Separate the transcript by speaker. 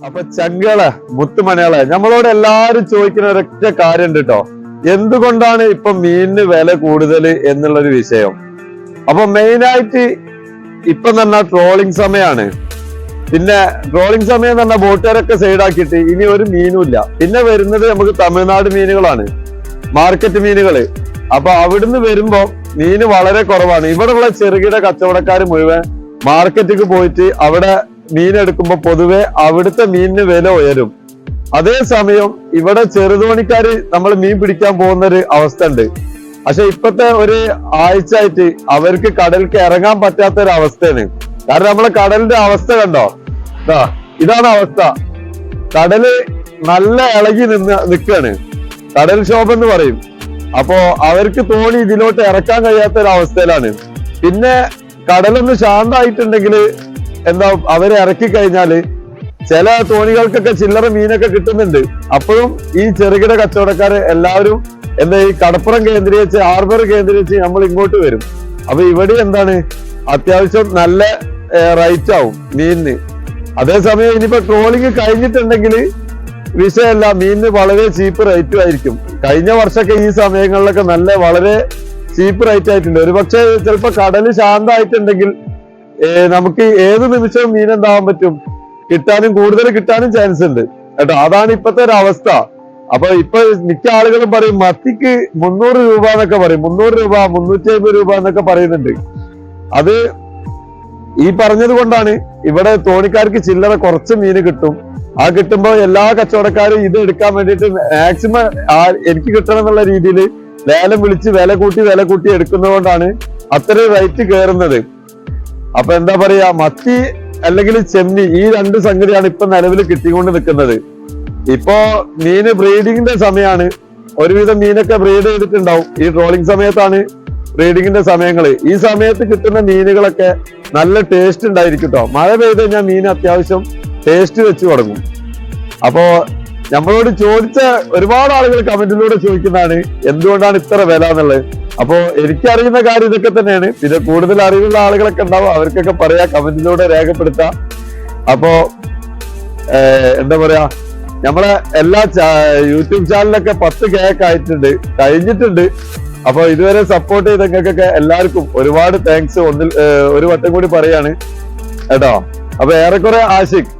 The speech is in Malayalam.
Speaker 1: അപ്പൊ ചങ്കൾ മുത്തുമണികളെ നമ്മളോട് എല്ലാരും ചോദിക്കുന്ന ഒരൊറ്റ കാര്യം ഉണ്ട് കേട്ടോ എന്തുകൊണ്ടാണ് ഇപ്പൊ മീനിന് വില കൂടുതൽ എന്നുള്ളൊരു വിഷയം? അപ്പൊ മെയിനായിട്ട് ഇപ്പൊ തന്നെ ട്രോളിംഗ് സമയമാണ് പിന്നെ ട്രോളിംഗ് സമയം തന്നെ ബോട്ടുകാരൊക്കെ സൈഡാക്കിയിട്ട് ഇനി ഒരു മീനും ഇല്ല. പിന്നെ വരുന്നത് നമുക്ക് തമിഴ്നാട് മീനുകളാണ്. മാർക്കറ്റ് മീനുകൾ. അപ്പൊ അവിടുന്ന് വരുമ്പോ മീന് വളരെ കുറവാണ്. ഇവിടെയുള്ള ചെറുകിട കച്ചവടക്കാർ മുഴുവൻ മാർക്കറ്റിക്ക് പോയിട്ട് അവിടെ മീൻ എടുക്കുമ്പോ പൊതുവെ അവിടുത്തെ മീനിന് വില ഉയരും. അതേസമയം ഇവിടെ ചെറുതോണിക്കാര് നമ്മൾ മീൻ പിടിക്കാൻ പോകുന്ന ഒരു അവസ്ഥ ഉണ്ട് പക്ഷെ ഇപ്പത്തെ ഒരു ആഴ്ച ആയിട്ട് അവർക്ക് കടലിലേക്ക് ഇറങ്ങാൻ പറ്റാത്ത ഒരു അവസ്ഥയാണ് കാരണം നമ്മളെ കടലിന്റെ അവസ്ഥ കണ്ടോ? ഇതാണ് അവസ്ഥ. കടൽ നല്ല ഇളകി നിന്ന് നിൽക്കാണ് കടൽ ക്ഷോഭം എന്ന് പറയും. അപ്പോ അവർക്ക് തോണി ഇതിലോട്ട് ഇറക്കാൻ കഴിയാത്ത ഒരു അവസ്ഥയിലാണ് പിന്നെ കടലൊന്ന് ശാന്തമായിട്ടുണ്ടെങ്കിൽ എന്താ അവരെ ഇറക്കി കഴിഞ്ഞാൽ ചില തോണികൾക്കൊക്കെ ചില്ലറ മീനൊക്കെ കിട്ടുന്നുണ്ട്. അപ്പോഴും ഈ ചെറുകിട കച്ചവടക്കാർ എല്ലാവരും എന്താ ഈ കടപ്പുറം കേന്ദ്രീകരിച്ച് ഹാർബർ കേന്ദ്രീകരിച്ച് നമ്മൾ ഇങ്ങോട്ട് വരും. അപ്പൊ ഇവിടെ എന്താണ്? അത്യാവശ്യം നല്ല റൈറ്റ് ആവും മീനിന്. അതേസമയം ഇനിയിപ്പോ ട്രോളിങ് കഴിഞ്ഞിട്ടുണ്ടെങ്കിൽ വിഷയമല്ല മീനിന് വളരെ ചീപ്പ് റേറ്റും ആയിരിക്കും. കഴിഞ്ഞ വർഷമൊക്കെ ഈ സമയങ്ങളിലൊക്കെ നല്ല വളരെ ചീപ്പ് റേറ്റ് ആയിട്ടുണ്ട്. ഒരുപക്ഷെ ചിലപ്പോൾ ചിലപ്പോ കടൽ ശാന്തമായിട്ടുണ്ടെങ്കിൽ നമുക്ക് ഏത് നിമിഷവും മീൻ എന്താവാൻ പറ്റും? കിട്ടാനും കൂടുതൽ കിട്ടാനും ചാൻസ് ഉണ്ട്. കേട്ടോ അതാണ് ഇപ്പത്തെ ഒരു അവസ്ഥ. അപ്പൊ ഇപ്പൊ മിക്ക ആളുകളും പറയും മത്തിക്ക് മുന്നൂറ് രൂപ എന്നൊക്കെ പറയും. മുന്നൂറ് രൂപ മുന്നൂറ്റി അമ്പത് രൂപ എന്നൊക്കെ പറയുന്നുണ്ട്. അത് ഈ പറഞ്ഞത് കൊണ്ടാണ് ഇവിടെ തോണിക്കാർക്ക് ചില്ലറ കുറച്ച് മീന് കിട്ടും. ആ കിട്ടുമ്പോൾ എല്ലാ കച്ചവടക്കാരും ഇത് എടുക്കാൻ വേണ്ടിയിട്ട് മാക്സിമം എനിക്ക് കിട്ടണം എന്നുള്ള രീതിയിൽ ലേലം വിളിച്ച് വില കൂട്ടി വില കൂട്ടി എടുക്കുന്നതുകൊണ്ടാണ് അത്രയും റേറ്റ് കയറുന്നത് അപ്പൊ എന്താ പറയാ മത്തി അല്ലെങ്കിൽ ചെമ്മി ഈ രണ്ട് സംഗതിയാണ് ഇപ്പൊ നിലവിൽ കിട്ടിക്കൊണ്ട് നിൽക്കുന്നത്. ഇപ്പോ മീന് ബ്രീഡിങ്ങിന്റെ സമയമാണ് ഒരുവിധം മീനൊക്കെ ബ്രീഡ് ചെയ്തിട്ടുണ്ടാവും. ഈ ട്രോളിംഗ് സമയത്താണ് ബ്രീഡിങ്ങിന്റെ സമയങ്ങൾ. ഈ സമയത്ത് കിട്ടുന്ന മീനുകളൊക്കെ നല്ല ടേസ്റ്റ് ഉണ്ടായിരിക്കും കേട്ടോ മഴ പെയ്ത് കഴിഞ്ഞാൽ മീൻ അത്യാവശ്യം ടേസ്റ്റ് വെച്ച് തുടങ്ങും. അപ്പോ നമ്മളോട് ചോദിച്ച ഒരുപാട് ആളുകൾ കമന്റിലൂടെ ചോദിക്കുന്നതാണ് എന്തുകൊണ്ടാണ് ഇത്ര വില എന്നുള്ളത്. അപ്പോ എനിക്കറിയുന്ന കാര്യം ഇതൊക്കെ തന്നെയാണ്. പിന്നെ കൂടുതൽ അറിവുള്ള ആളുകളൊക്കെ ഉണ്ടാവും. അവർക്കൊക്കെ പറയാ കമന്റിലൂടെ രേഖപ്പെടുത്താം. അപ്പോ എന്താ പറയാ നമ്മളെ എല്ലാ യൂട്യൂബ് ചാനലിലൊക്കെ പത്ത് കേക്ക് ആയിട്ടുണ്ട് കഴിഞ്ഞിട്ടുണ്ട്. അപ്പൊ ഇതുവരെ സപ്പോർട്ട് ചെയ്തവർക്കൊക്കെ എല്ലാവർക്കും ഒരുപാട് താങ്ക്സ് ഒന്നിൽ ഒരു വട്ടം കൂടി പറയാണ്. കേട്ടോ? അപ്പൊ ഏറെക്കുറെ ആഷിഖ്